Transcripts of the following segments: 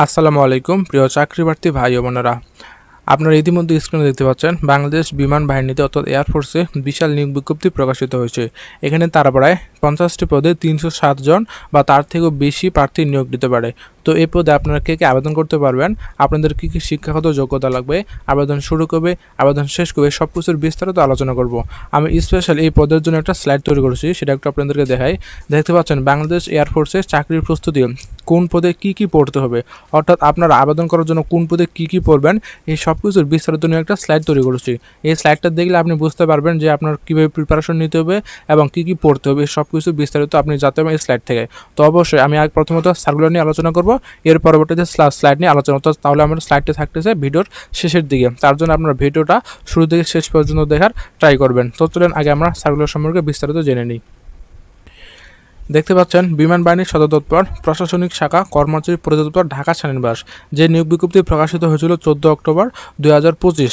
আসসালামু আলাইকুম, প্রিয় চাকরিপ্রার্থী ভাই ও বোনেরা। আপনারা ইতিমধ্যে স্ক্রিনে দেখতে পাচ্ছেন, বাংলাদেশ বিমান বাহিনীতে অর্থাৎ এয়ারফোর্সে বিশাল নিয়োগ বিজ্ঞপ্তি প্রকাশিত হয়েছে। এখানে তারা প্রায় পঞ্চাশটি পদে তিনশো ষাট জন বা তার থেকেও বেশি প্রার্থী নিয়োগ দিতে পারে। তো এই পদে আপনারা কে কে আবেদন করতে পারবেন, আপনাদের কী কী শিক্ষাগত যোগ্যতা লাগবে, আবেদন শুরু করবে আবেদন শেষ করবে সব কিছুর বিস্তারিত আলোচনা করব। আমি স্পেশাল এই পদের জন্য একটা স্লাইড তৈরি করেছি, সেটা একটু আপনাদেরকে দেখাই। দেখতে পাচ্ছেন, বাংলাদেশ এয়ারফোর্সে চাকরির প্রস্তুতি, কোন পদে কি কি পড়তে হবে? অর্থাৎ আপনারা আবেদন করার জন্য কোন পদে কি কি পড়বেন, এই সব কিছুর বিস্তারিত নিয়ে একটা স্লাইড তৈরি করেছি। এই স্লাইডটা দেখলে আপনি বুঝতে পারবেন যে আপনার কীভাবে প্রিপারেশন নিতে হবে এবং কী কী পড়তে হবে সব কিছু বিস্তারিত আপনি জানতে পারবেন এই স্লাইড থেকে। তো অবশ্যই আমি আগে প্রথমত সার্কুলার নিয়ে আলোচনা করব, এর পরবর্তীতে স্লাইড নিয়ে আলোচনা করতে তাহলে আমার স্লাইডটা থাকতেছে ভিডিওর শেষের দিকে। তার জন্য আপনার ভিডিওটা শুরু থেকে শেষ পর্যন্ত দেখার ট্রাই করবেন। তো চলেন আগে আমরা সার্কুলার সম্পর্কে বিস্তারিত জেনে নিই। দেখতে পাচ্ছেন, বিমান বাহিনীর সদর দপ্তর, প্রশাসনিক শাখা, কর্মচারী পরিদপ্তর, ঢাকা সেনানিবাস যে নিয়োগ বিজ্ঞপ্তি প্রকাশিত হয়েছিল চোদ্দ অক্টোবর দুই হাজার পঁচিশ।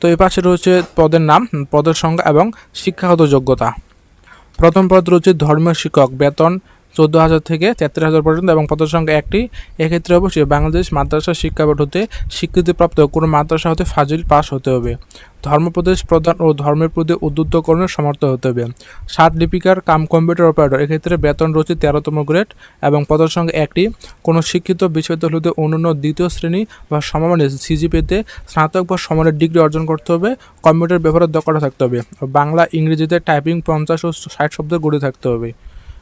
তো এ পাশে রয়েছে পদের নাম, পদের সংখ্যা এবং শিক্ষাগত যোগ্যতা। প্রথম পদ রয়েছে ধর্মীয় শিক্ষক বেতন চোদ্দ হাজার থেকে তেত্রিশ হাজার পর্যন্ত এবং পদের সংখ্যা একটি। এক্ষেত্রে অবশ্যই বাংলাদেশ মাদ্রাসা শিক্ষা বোর্ড হতে স্বীকৃতিপ্রাপ্ত কোনো মাদ্রাসা হতে ফাজিল পাস হতে হবে। ধর্মপ্রদেশ প্রধান ও ধর্মের প্রতি উদ্বুদ্ধকরণের সমর্থ হতে হবে। সাত লিপিকার কাম কম্পিউটার অপারেটর, এক্ষেত্রে বেতন রয়েছে তেরোতম গ্রেড এবং পদের সংখ্যা একটি। কোনো শিক্ষিত বিশ্ববিদ্যালয় হতে অন্যান্য দ্বিতীয় শ্রেণি বা সমমানের সিজিপিতে স্নাতক বা সমানের ডিগ্রি অর্জন করতে হবে। কম্পিউটার ব্যবহারের দক্ষতা থাকতে হবে। বাংলা, ইংরেজিতে টাইপিং পঞ্চাশ ও ষাট শব্দের গড়ে থাকতে হবে।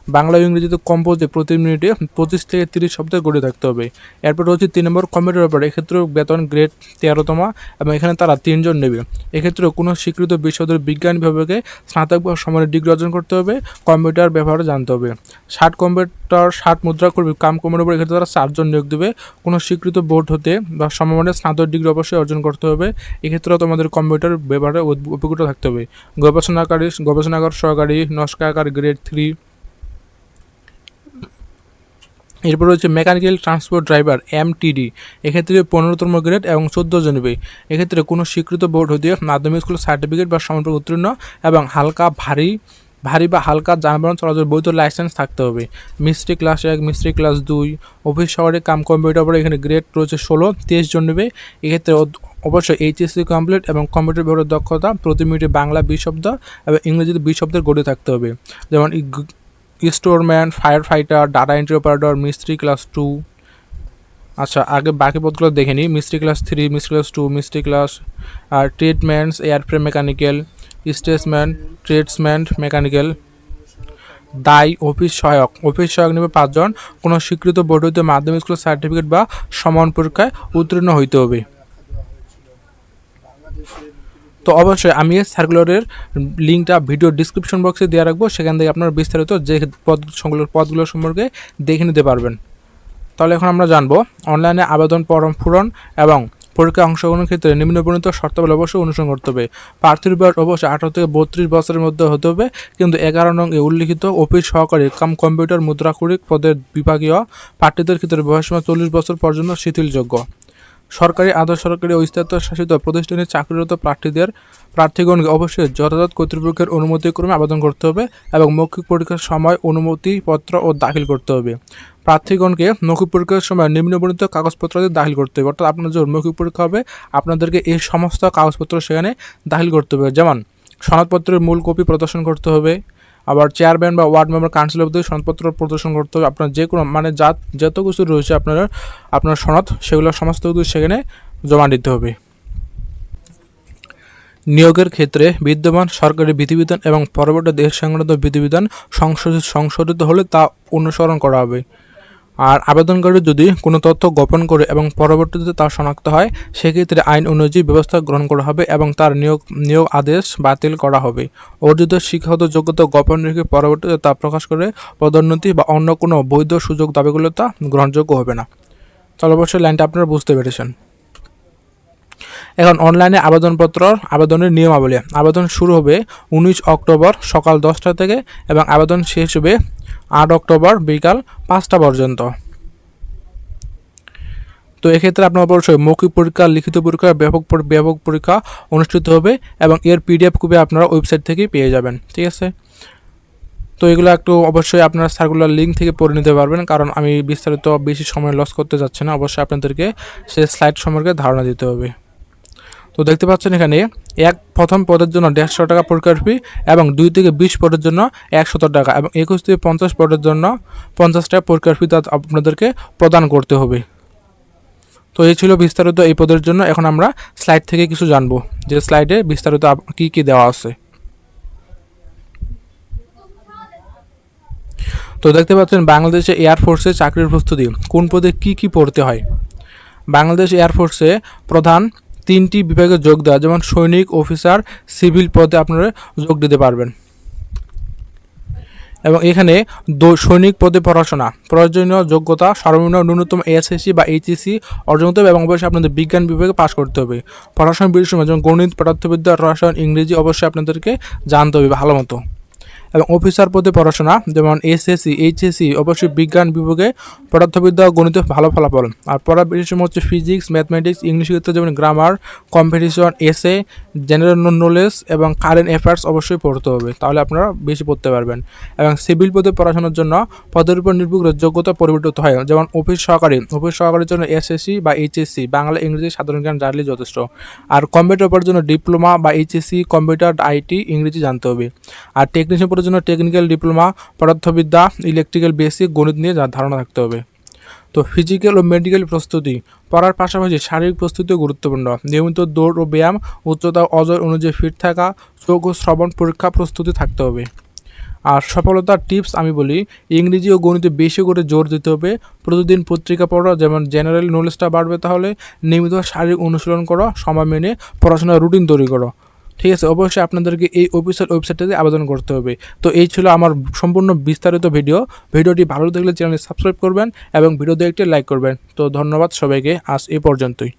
বাংলা ইংরেজিতে কম্পোজে প্রতি মিনিটে পঁচিশ থেকে তিরিশ শব্দের গড়ে থাকতে হবে। এরপর রয়েছে তিন নম্বর কম্পিউটার ব্যাপার এক্ষেত্রেও বেতন গ্রেড তেরোতমা এবং এখানে তারা তিনজন নেবে। এক্ষেত্রেও কোনো স্বীকৃত বিশ্ববিদ্যালয়ের বিজ্ঞান বিভাগে স্নাতক বা সমানের ডিগ্রি অর্জন করতে হবে কম্পিউটার ব্যবহারে জানতে হবে। ষাট কম্পিউটার ষাট মুদ্রা করবে কাম কমের উপর এক্ষেত্রে তারা চারজন নিয়োগ দেবে। কোনো স্বীকৃত বোর্ড হতে বা সমমানের স্নাতক ডিগ্রি অবশ্যই অর্জন করতে হবে। এক্ষেত্রেও তোমাদের কম্পিউটার ব্যবহারে অভিজ্ঞতা থাকতে হবে। গবেষণাকারী, গবেষণাগার সহকারী, নস্কাকার গ্রেড থ্রি এরপর রয়েছে মেকানিক্যাল ট্রান্সপোর্ট ড্রাইভার এমটিডি এক্ষেত্রে পনেরোতম গ্রেড এবং চোদ্দ জন নেবে এক্ষেত্রে কোনো স্বীকৃত বোর্ড হতে মাধ্যমিক স্কুল সার্টিফিকেট বা সমাপ্ত উত্তীর্ণ এবং হালকা ভারী ভারী বা হালকা যানবাহন চলাচল বৈধ লাইসেন্স থাকতে হবে। মিস্ত্রি ক্লাস এক, মিস্ত্রি ক্লাস দুই অফিস শহরে কাম কম্পিউটার পরে এখানে গ্রেড রয়েছে ষোলো তেইশ জন নেবে এক্ষেত্রে অবশ্যই এইচএসসি কমপ্লিট এবং কম্পিউটার ব্যবহারের দক্ষতা প্রতি মিনিটে বাংলা বিশ শব্দ এবং ইংরেজিতে বিশ শব্দের গড়ে থাকতে হবে। যেমন storeman fire fighter data entry operator মিস্ত্রি ক্লাস টু আচ্ছা আগে বাকি পদগুলো দেখে নিই। মিস্ত্রি ক্লাস থ্রি মিস্ত্রি ক্লাস টু মিস্ত্রি ক্লাস আর treatments airframe mechanical statesman tradesman mechanical দাই অফিস সহায়ক। অফিস সহায়ক নেবে পাঁচজন। কোনো স্বীকৃত বোর্ড হইতে মাধ্যমিক স্কুল সার্টিফিকেট বা সমান পরীক্ষায় উত্তীর্ণ হইতে হবে। তো অবশ্যই আমি সার্কুলারের লিঙ্কটা ভিডিও ডিসক্রিপশন বক্সে দেওয়া রাখব, সেখান থেকে আপনারা বিস্তারিত যে পদ পদগুলো সম্পর্কে দেখে নিতে পারবেন। তাহলে এখন আমরা জানব, অনলাইনে আবেদন ফর্ম পূরণ এবং পরীক্ষায় অংশগ্রহণের ক্ষেত্রে নিম্নবর্ণিত শর্তাবলী অবশ্যই অনুসরণ করতে হবে। প্রার্থীর বয়স অবশ্যই আঠারো থেকে বত্রিশ বছরের মধ্যে হতে হবে, কিন্তু এগারো নং এ উল্লিখিত অফিস সহকারী কাম কম্পিউটার মুদ্রাকুরিক পদের বিভাগীয় প্রার্থীদের ক্ষেত্রে বয়সীমা চল্লিশ বছর পর্যন্ত শিথিলযোগ্য। সরকারি আধা সরকারি ও শাসিত প্রতিষ্ঠানে চাকরিরত প্রার্থীদের, প্রার্থীগণকে অবশ্যই যথাযথ কর্তৃপক্ষের অনুমতিক্রমে আবেদন করতে হবে এবং মৌখিক পরীক্ষার সময় অনুমতিপত্র ও দাখিল করতে হবে। প্রার্থীগণকে মৌখিক পরীক্ষার সময় নিম্নবর্ণিত কাগজপত্র দাখিল করতে হবে। অর্থাৎ আপনার যখন মৌখিক পরীক্ষা হবে, আপনাদেরকে এই সমস্ত কাগজপত্র সেখানে দাখিল করতে হবে। যেমন সনদপত্রের মূল কপি প্রদর্শন করতে হবে আবার চেয়ারম্যান বা ওয়ার্ড মেম্বার কাউন্সিল অফ সনদপত্র প্রদর্শন করতে হবে। আপনার যে কোনো মানে যা যত কিছু রয়েছে আপনার আপনার সনদ, সেগুলো সমস্ত কিছু সেখানে জমা দিতে হবে। নিয়োগের ক্ষেত্রে বিদ্যমান সরকারি বিধিবিধান এবং পরবর্তী দেশ সংক্রান্ত বিধিবিধান সংশোধিত সংশোধিত হলে তা অনুসরণ করা হবে। আর আবেদনকারী যদি কোনো তথ্য গোপন করে এবং পরবর্তীতে তা শনাক্ত হয়, সেক্ষেত্রে আইন অনুযায়ী ব্যবস্থা গ্রহণ করা হবে এবং তার নিয়োগ নিয়োগ আদেশ বাতিল করা হবে। অর্জিত শিক্ষাগত যোগ্যতা গোপন রেখে পরবর্তীতে তা প্রকাশ করে পদোন্নতি বা অন্য কোনো বৈধ সুযোগ দাবিগুলো তা গ্রহণযোগ্য হবে না। তাহলে অবশ্যই লাইনটা আপনারা বুঝতে পেরেছেন। এখন অনলাইনে আবেদনপত্র, আবেদনের নিয়মাবলী। আবেদন শুরু হবে উনিশ অক্টোবর সকাল দশটা থেকে এবং আবেদন শেষ হবে আট অক্টোবর বিকাল পাঁচটা পর্যন্ত। তো এক্ষেত্রে আপনার অবশ্যই মৌখিক পরীক্ষা, লিখিত পরীক্ষা, ব্যাপক ব্যাপক পরীক্ষা অনুষ্ঠিত হবে এবং এর পিডিএফ কপি আপনারা ওয়েবসাইট থেকেই পেয়ে যাবেন, ঠিক আছে? তো এগুলো একটু অবশ্যই আপনারা সার্কুলার লিঙ্ক থেকে পড়ে নিতে পারবেন, কারণ আমি বিস্তারিত বেশি সময় লস করতে যাচ্ছি না। অবশ্যই আপনাদেরকে সেই স্লাইড সম্পর্কে ধারণা দিতে হবে। তো দেখতে পাচ্ছেন এখানে এক প্রথম পদের জন্য দেড়শো টাকা পরীক্ষার ফি এবং দুই থেকে বিশ পদের জন্য একশত টাকা এবং একুশ থেকে পঞ্চাশ পদের জন্য পঞ্চাশ টাকা পরীক্ষার ফি তা আপনাদেরকে প্রদান করতে হবে। তো এই ছিল বিস্তারিত এই পদের জন্য। এখন আমরা স্লাইড থেকে কিছু জানব যে স্লাইডে বিস্তারিত কি কি দেওয়া আছে। তো দেখতে পাচ্ছেন বাংলাদেশে এয়ারফোর্সে চাকরির প্রস্তুতি, কোন পদে কি কি পড়তে হয়? বাংলাদেশ এয়ারফোর্সে প্রধান তিনটি বিভাগে যোগ দেওয়া যেমন সৈনিক, অফিসার, সিভিল পদে আপনারা যোগ দিতে পারবেন। এবং এখানে সৈনিক পদে পড়াশোনা, প্রয়োজনীয় যোগ্যতা, সর্বনিম্ন ন্যূনতম এসএসসি বা এইচএসসি অর্জন করতে হবে এবং অবশ্যই আপনাদের বিজ্ঞান বিভাগে পাশ করতে হবে। পড়াশোনার বিষয় যেমন গণিত, পদার্থবিদ্যা, রসায়ন, ইংরেজি অবশ্যই আপনাদেরকে জানতে হবে ভালো মতো। এবং অফিসার পদে পড়াশোনা, যেমন এসএসসি, এইচএসসি, অবশ্যই বিজ্ঞান বিভাগে পদার্থবিদ্যা গণিতে ভালো ফলাফল। আর পড়ার বিষয় হচ্ছে ফিজিক্স, ম্যাথমেটিক্স, ইংলিশ ক্ষেত্রে যেমন গ্রামার, কম্পিটিশন এসে জেনারেল নলেজ এবং কারেন্ট অ্যাফেয়ার্স অবশ্যই পড়তে হবে, তাহলে আপনারা বেশি পড়তে পারবেন। এবং সিভিল পদে পড়াশোনার জন্য পদের উপর নির্ভর যোগ্যতা পরিবর্তিত হয়, যেমন অফিস সহকারী। অফিস সহকারীর জন্য এসএসসি বা এইচএসসি, বাংলা, ইংরেজি, সাধারণ জ্ঞান জানলে যথেষ্ট। আর কম্পিউটার পড়ার জন্য ডিপ্লোমা বা এইচএসসি, কম্পিউটার, আইটি, ইংরেজি জানতে হবে। আর টেকনিশিয়ান পড়ার জন্য টেকনিক্যাল ডিপ্লোমা পদার্থবিদ্যা ইলেকট্রিক্যাল বেসিক গণিত নিয়ে যা ধারণা থাকতে হবে। তো ফিজিক্যাল ও মেডিকেল প্রস্তুতি, পড়ার পাশাপাশি শারীরিক প্রস্তুতিও গুরুত্বপূর্ণ। নিয়মিত দৌড় ও ব্যায়াম, উচ্চতা অজয় অনুযায়ী ফিট থাকা চোখ ও শ্রবণ পরীক্ষা প্রস্তুতি থাকতে হবে। আর সফলতার টিপস আমি বলি, ইংরেজি ও গণিতে বেশি করে জোর দিতে হবে। প্রতিদিন পত্রিকা পড়া, যেমন জেনারেল নলেজটা বাড়বে তাহলে, নিয়মিত শারীরিক অনুশীলন করো, সময় মেনে পড়াশোনার রুটিন তৈরি করো। ঠিক আছে, অবশ্যই আপনাদেরকে এই অফিসিয়াল ওয়েবসাইটটাতে আবেদন করতে হবে। তো এই ছিল আমার সম্পূর্ণ বিস্তারিত ভিডিও ভিডিওটি ভালো দেখলে চ্যানেলটি সাবস্ক্রাইব করবেন এবং ভিডিওতে একটি লাইক করবেন। তো ধন্যবাদ সবাইকে, আজ এ পর্যন্তই।